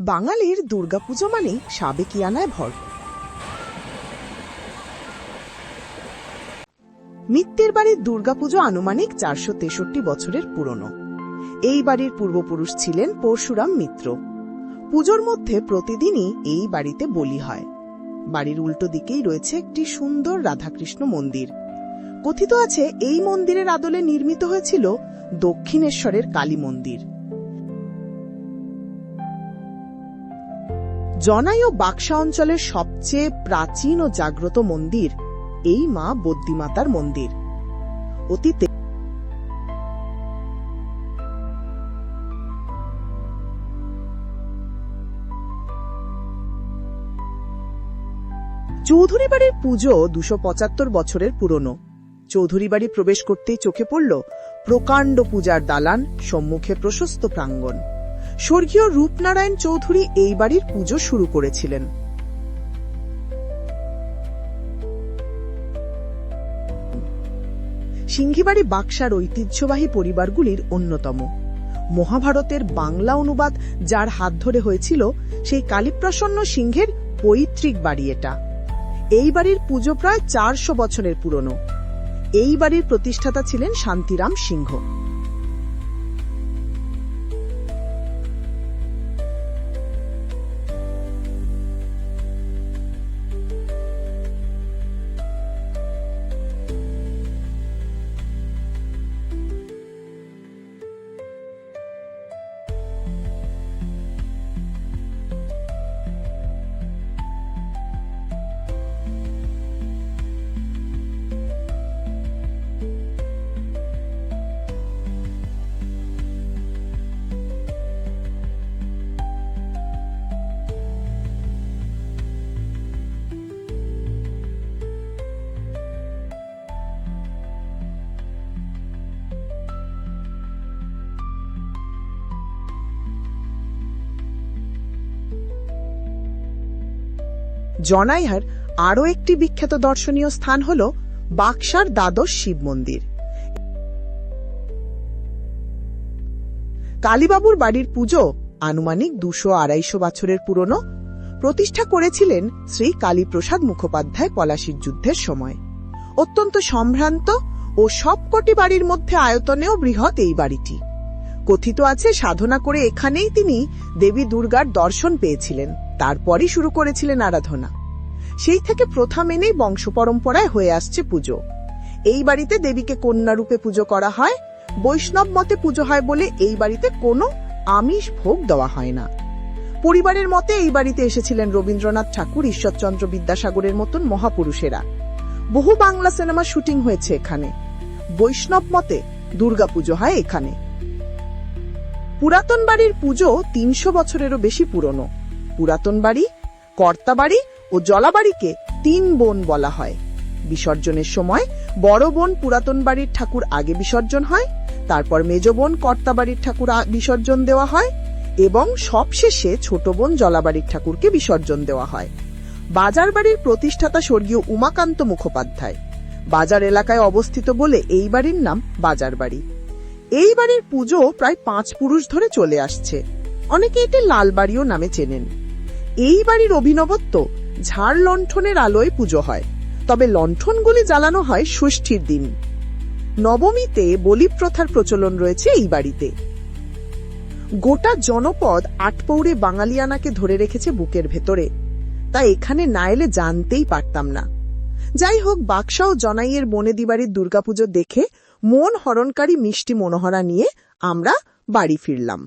বাঙালির দুর্গাপুজো মানেই সাবেকিয়ানায় ভর। মিত্তির বাড়ির দুর্গাপুজো আনুমানিক চারশো তেষট্টি বছরের পুরনো। এই বাড়ির পূর্বপুরুষ ছিলেন পরশুরাম মিত্র। পুজোর মধ্যে প্রতিদিনই এই বাড়িতে বলি হয়। বাড়ির উল্টো দিকেই রয়েছে একটি সুন্দর রাধাকৃষ্ণ মন্দির। কথিত আছে, এই মন্দিরের আদলে নির্মিত হয়েছিল দক্ষিণেশ্বরের কালী মন্দির। জনাই ও বাক্সা অঞ্চলের সবচেয়ে প্রাচীন ও জাগ্রত মন্দির এই মা বদ্যিমাতার মন্দির। অতীতে চৌধুরী বাড়ির পুজো দুশো পঁচাত্তর বছরের পুরনো। চৌধুরী বাড়ি প্রবেশ করতেই চোখে পড়ল প্রকাণ্ড পূজার দালান, সম্মুখে প্রশস্ত প্রাঙ্গণ। স্বর্গীয় রূপনারায়ণ চৌধুরী এই বাড়ির পুজো শুরু করেছিলেন। সিংহিবাড়ি বাক্সার ঐতিহ্যবাহী পরিবারগুলির অন্যতম। মহাভারতের বাংলা অনুবাদ যার হাত ধরে হয়েছিল সেই কালীপ্রসন্ন সিংহের পৈতৃক বাড়ি এটা। এই বাড়ির পুজো প্রায় চারশো বছরের পুরনো। এই বাড়ির প্রতিষ্ঠাতা ছিলেন শান্তিরাম সিংহ। জনাইহার আরও একটি বিখ্যাত দর্শনীয় স্থান হল বাক্সার দ্বাদশ শিব মন্দির। কালীবাবুর বাড়ির পুজো আনুমানিক দুশো আড়াইশো বছরের পুরনো। প্রতিষ্ঠা করেছিলেন শ্রী কালীপ্রসাদ মুখোপাধ্যায় পলাশির যুদ্ধের সময়। অত্যন্ত সম্ভ্রান্ত ও সবকটি বাড়ির মধ্যে আয়তনেও বৃহৎ এই বাড়িটি। কথিত আছে, সাধনা করে এখানেই তিনি দেবী দুর্গার দর্শন পেয়েছিলেন। তারপরই শুরু করেছিলেন আরাধনা। সেই থেকে প্রথা মেনেই বংশ পরম্পরায় হয়ে আসছে পুজো। এই বাড়িতে দেবীকে কন্যা রূপে পুজো করা হয়, বৈষ্ণব মতে পুজো হয় বলে এই বাড়িতে কোনো আমিষ ভোগ দেওয়া হয় না। পরিবারের মতে এই বাড়িতে এসেছিলেন রবীন্দ্রনাথ ঠাকুর, ঈশ্বরচন্দ্র বিদ্যাসাগরের মতন মহাপুরুষেরা। বহু বাংলা সিনেমা শুটিং হয়েছে এখানে। বৈষ্ণব মতে দুর্গাপুজো হয় এখানে। পুরাতন বাড়ির পুজো তিনশো বছরেরও বেশি পুরনো। পুরাতন বাড়ি, কর্তা বাড়ি ও জলাবাড়িকে তিন বোন বলা হয়। বিসর্জনের সময় বড় বোন পুরাতন বাড়ির ঠাকুর আগে বিসর্জন হয়, তারপর মেজ বোন কর্তা বাড়ির ঠাকুর বিসর্জন দেওয়া হয় এবং সবশেষে ছোট বোন জলাবাড়ির ঠাকুরকে বিসর্জন দেওয়া হয়। বাজার বাড়ির প্রতিষ্ঠাতা স্বর্গীয় উমাকান্ত মুখোপাধ্যায়। বাজার এলাকায় অবস্থিত বলে এই বাড়ির নাম বাজার বাড়ি। এই বাড়ির পুজো প্রায় পাঁচ পুরুষ ধরে চলে আসছে। অনেকে এটি লালবাড়িও নামে চেনেন। এই বাড়ির অভিনবত্ব ঝাড় লণ্ঠনের আলোয় পুজো হয়। তবে লণ্ঠনগুলি জ্বালানো হয় ষষ্ঠীর দিন। নবমীতে বলি প্রথার প্রচলন রয়েছে এই বাড়িতে। গোটা জনপদ আটপৌরে বাঙালিয়ানাকে ধরে রেখেছে বুকের ভেতরে। তা এখানে না এলে জানতেই পারতাম না। যাই হোক বাক্সা ও জনাইয়ের বনেদি বাড়ির দুর্গাপুজো দেখে মন হরণকারী মিষ্টি মনোহরা নিয়ে আমরা বাড়ি ফিরলাম।